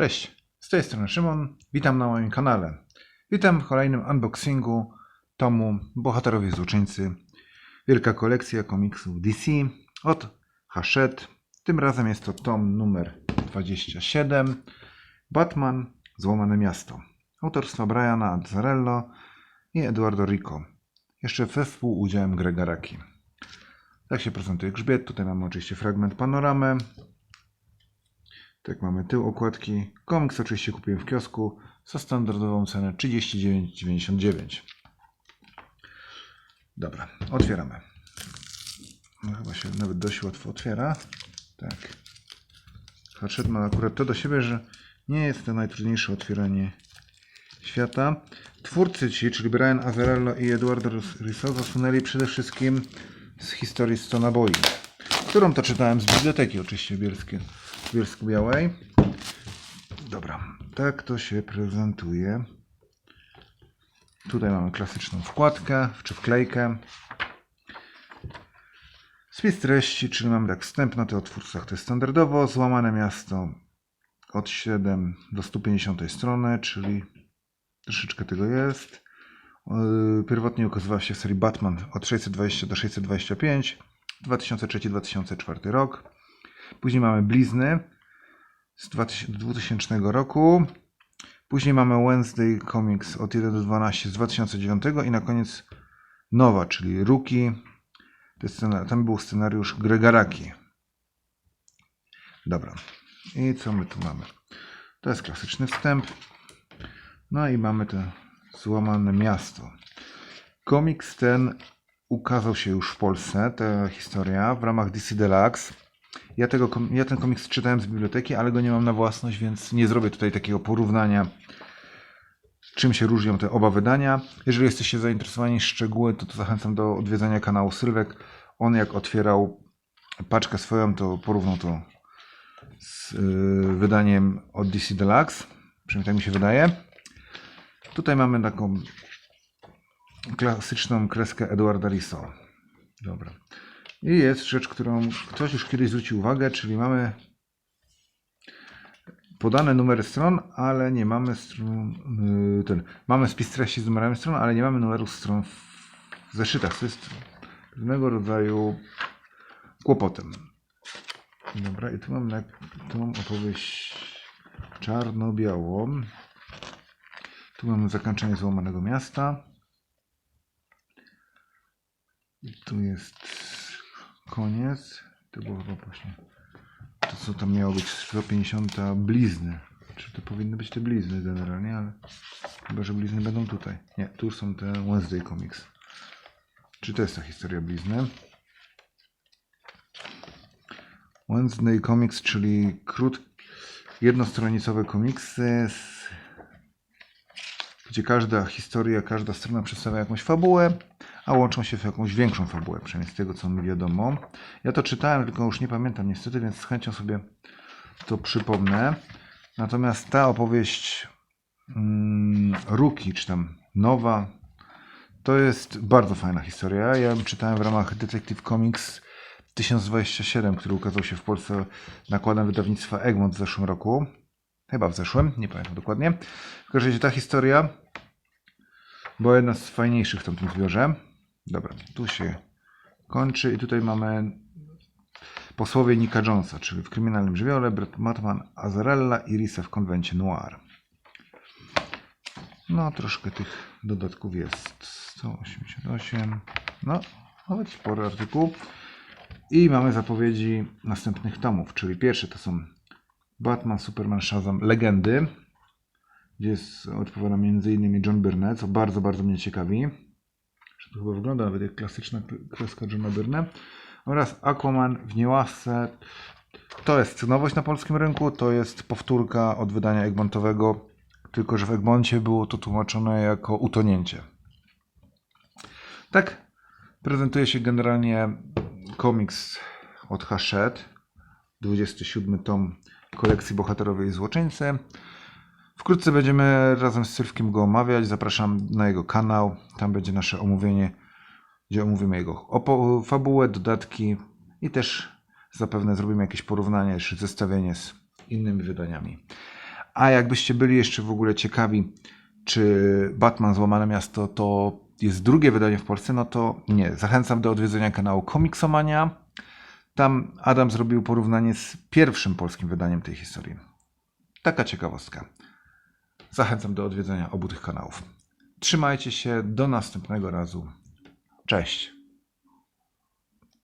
Cześć, z tej strony Szymon, witam na moim kanale. Witam w kolejnym unboxingu tomu Bohaterowie Złoczyńcy. Wielka kolekcja komiksów DC od Hachette. Tym razem jest to tom numer 27. Batman Złamane Miasto. Autorstwa Briana Azzarello i Eduardo Rico. Jeszcze we współudziałem Grega Raki. Tak się prezentuje grzbiet. Tutaj mamy oczywiście fragment panoramy. Tak mamy tył okładki. Komiks oczywiście kupiłem w kiosku za standardową cenę 39,99. Dobra, otwieramy. No chyba się nawet dość łatwo otwiera. Tak. Hatchet ma akurat to do siebie, że nie jest to najtrudniejsze otwieranie świata. Twórcy ci, czyli Brian Azzarello i Eduardo Riso, zasunęli przede wszystkim z historii Stona Boi, którą to czytałem z biblioteki oczywiście bielskie, bielsko-białej. Dobra, tak to się prezentuje. Tutaj mamy klasyczną wkładkę, czy wklejkę. Spis treści, czyli mamy tak wstęp na o twórcach. To jest standardowo złamane miasto od 7 do 150 strony, czyli troszeczkę tego jest. Yy, Pierwotnie ukazywała się w serii Batman od 620 do 625, 2003-2004 rok. Później mamy Blizny z 2000 2000 roku. Później mamy Wednesday Comics od 1 do 12 z 2009 i na koniec nowa, czyli scena- Tam był scenariusz Grega Raki. Dobra. I co my tu mamy? To jest klasyczny wstęp. No i mamy to złamane miasto. Komiks ten ukazał się już w Polsce, ta historia, w ramach DC Deluxe. Ja, tego, ja ten komiks czytałem z biblioteki, ale go nie mam na własność, więc nie zrobię tutaj takiego porównania, czym się różnią te oba wydania. Jeżeli jesteście zainteresowani szczegóły, to, to zachęcam do odwiedzania kanału Sylwek. On jak otwierał paczkę swoją, to porównał to z yy, wydaniem od DC Deluxe. Przynajmniej tak mi się wydaje. Tutaj mamy taką klasyczną kreskę Eduarda Riso. Dobra. I jest rzecz, którą ktoś już kiedyś zwrócił uwagę, czyli mamy podane numery stron, ale nie mamy stron. Yy, ten, mamy spis treści z numerami stron, ale nie mamy numerów stron w zeszytach. To jest pewnego rodzaju kłopotem. Dobra, i tu mam na, tą opowieść czarno-białą. Tu mamy zakończenie złamanego miasta. I tu jest koniec. To było chyba właśnie to, co tam miało być 150 blizny. Czy to powinny być te blizny generalnie, ale chyba, że blizny będą tutaj. Nie, tu są te Wednesday Comics. Czy to jest ta historia blizny? Wednesday Comics, czyli krót, jednostronicowe komiksy, z, gdzie każda historia, każda strona przedstawia jakąś fabułę, a łączą się w jakąś większą fabułę, przynajmniej z tego co mi wiadomo. Ja to czytałem, tylko już nie pamiętam niestety, więc z chęcią sobie to przypomnę. Natomiast ta opowieść mm, Ruki, czy tam nowa, to jest bardzo fajna historia. Ja ją czytałem w ramach Detective Comics 1027, który ukazał się w Polsce nakładem wydawnictwa Egmont w zeszłym roku. Chyba w zeszłym, nie pamiętam dokładnie. W każdym razie ta historia była jedna z fajniejszych w tamtym zbiorze. Dobra, tu się kończy i tutaj mamy posłowie Nika Jonesa, czyli w kryminalnym żywiole Brett Matman, Azarella i Risa w konwencie Noir. No, troszkę tych dodatków jest. 188. No, nawet spory artykuł. I mamy zapowiedzi następnych tomów, czyli pierwsze to są Batman, Superman, Shazam, Legendy, gdzie jest, odpowiada m.in. John Byrne, co bardzo, bardzo mnie ciekawi. Że to chyba wygląda nawet jak klasyczna kreska Johna Byrne. Oraz Aquaman w niełasce. To jest nowość na polskim rynku, to jest powtórka od wydania Egmontowego, tylko że w Egmoncie było to tłumaczone jako utonięcie. Tak prezentuje się generalnie komiks od Hachette, 27 tom kolekcji Bohaterowie i Złoczyńcy. Wkrótce będziemy razem z Sylwkiem go omawiać. Zapraszam na jego kanał. Tam będzie nasze omówienie, gdzie omówimy jego fabułę, dodatki i też zapewne zrobimy jakieś porównanie czy zestawienie z innymi wydaniami. A jakbyście byli jeszcze w ogóle ciekawi, czy Batman Złamane Miasto to jest drugie wydanie w Polsce, no to nie. Zachęcam do odwiedzenia kanału Komiksomania. Tam Adam zrobił porównanie z pierwszym polskim wydaniem tej historii. Taka ciekawostka. Zachęcam do odwiedzenia obu tych kanałów. Trzymajcie się, do następnego razu. Cześć.